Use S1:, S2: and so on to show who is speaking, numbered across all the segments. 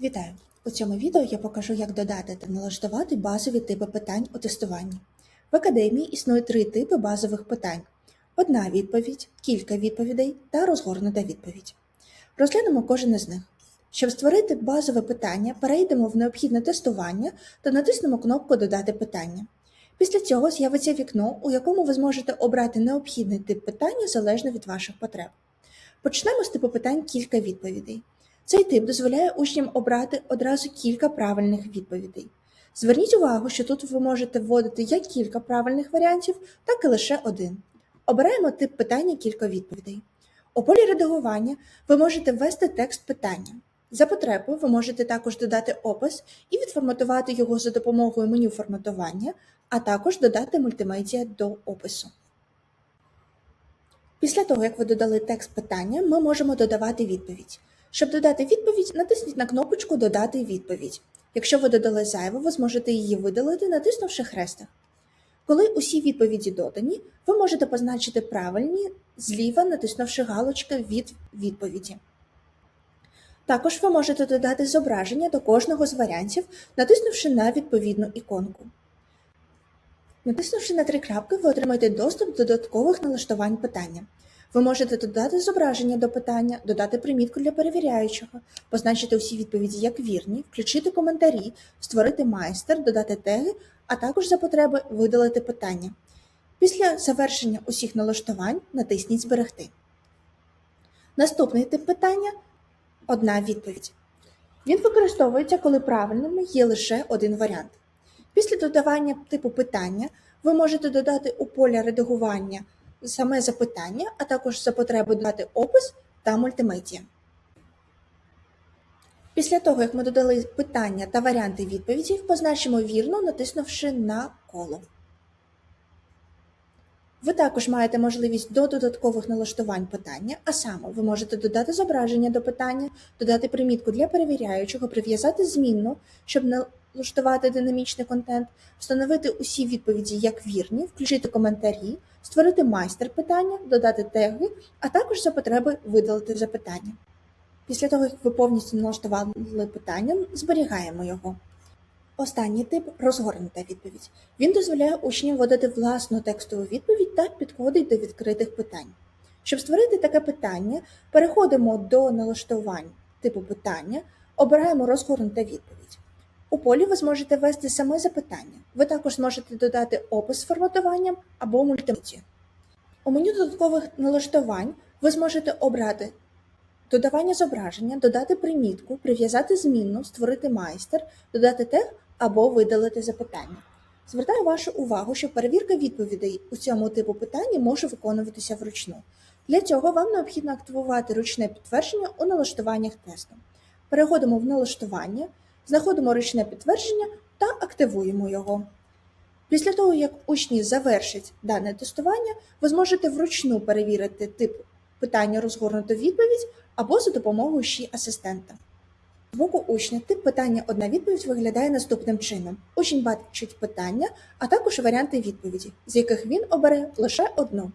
S1: Вітаю! У цьому відео я покажу, як додати та налаштувати базові типи питань у тестуванні. В академії існує три типи базових питань: одна відповідь, кілька відповідей та розгорнута відповідь. Розглянемо кожен із них. Щоб створити базове питання, перейдемо в необхідне тестування та натиснемо кнопку Додати питання. Після цього з'явиться вікно, у якому ви зможете обрати необхідний тип питання залежно від ваших потреб. Почнемо з типу питань кілька відповідей. Цей тип дозволяє учням обрати одразу кілька правильних відповідей. Зверніть увагу, що тут ви можете вводити як кілька правильних варіантів, так і лише один. Обираємо тип питання кілька відповідей. У полі редагування ви можете ввести текст питання. За потребою ви можете також додати опис і відформатувати його за допомогою меню форматування, а також додати мультимедіа до опису. Після того, як ви додали текст питання, ми можемо додавати відповідь. Щоб додати відповідь, натисніть на кнопочку Додати відповідь. Якщо ви додали зайву, ви зможете її видалити, натиснувши хрестик. Коли усі відповіді додані, ви можете позначити правильні зліва, натиснувши галочки від відповіді. Також ви можете додати зображення до кожного з варіантів, натиснувши на відповідну іконку. Натиснувши на три крапки, ви отримаєте доступ до додаткових налаштувань питання. Ви можете додати зображення до питання, додати примітку для перевіряючого, позначити усі відповіді як вірні, включити коментарі, створити майстер, додати теги, а також за потреби видалити питання. Після завершення усіх налаштувань натисніть Зберегти. Наступний тип питання одна відповідь. Він використовується, коли правильним є лише один варіант. Після додавання типу питання ви можете додати у поля редагування саме запитання, а також за потреби додати опис та мультимедіа. Після того, як ми додали питання та варіанти відповіді, позначимо вірно, натиснувши на коло. Ви також маєте можливість до додаткових налаштувань питання, а саме ви можете додати зображення до питання, додати примітку для перевіряючого, прив'язати змінну, щоб налаштувати динамічний контент, встановити усі відповіді як вірні, включити коментарі, створити майстер питання, додати теги, а також за потреби видалити запитання. Після того, як ви повністю налаштували питання, зберігаємо його. Останній тип розгорнута відповідь. Він дозволяє учням вводити власну текстову відповідь та підходить до відкритих питань. Щоб створити таке питання, переходимо до налаштувань типу питання, обираємо розгорнута відповідь. У полі ви зможете ввести саме запитання. Ви також зможете додати опис з форматуванням або мультимедіа. У меню додаткових налаштувань ви зможете обрати додавання зображення, додати примітку, прив'язати змінну, створити майстер, додати тег або видалити запитання. Звертаю вашу увагу, що перевірка відповідей у цьому типу питання може виконуватися вручну. Для цього вам необхідно активувати ручне підтвердження у налаштуваннях тесту. Переходимо в налаштування, знаходимо ручне підтвердження та активуємо його. Після того, як учні завершать дане тестування, ви зможете вручну перевірити тип питання розгорнуто відповідь або за допомогою ще асистента. З боку учня тип питання одна відповідь виглядає наступним чином. Учень бачить питання, а також варіанти відповіді, з яких він обере лише одну.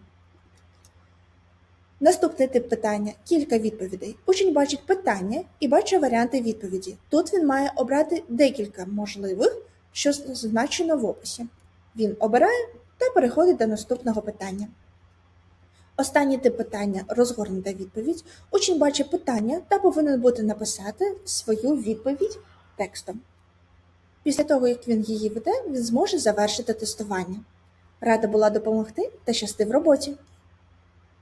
S1: Наступний тип питання кілька відповідей. Учень бачить питання і бачить варіанти відповіді. Тут він має обрати декілька можливих, що зазначено в описі. Він обирає та переходить до наступного питання. Останній тип питання розгорнута відповідь. Учень бачить питання та повинен бути написати свою відповідь текстом. Після того, як він її веде, він зможе завершити тестування. Рада була допомогти та щасти в роботі!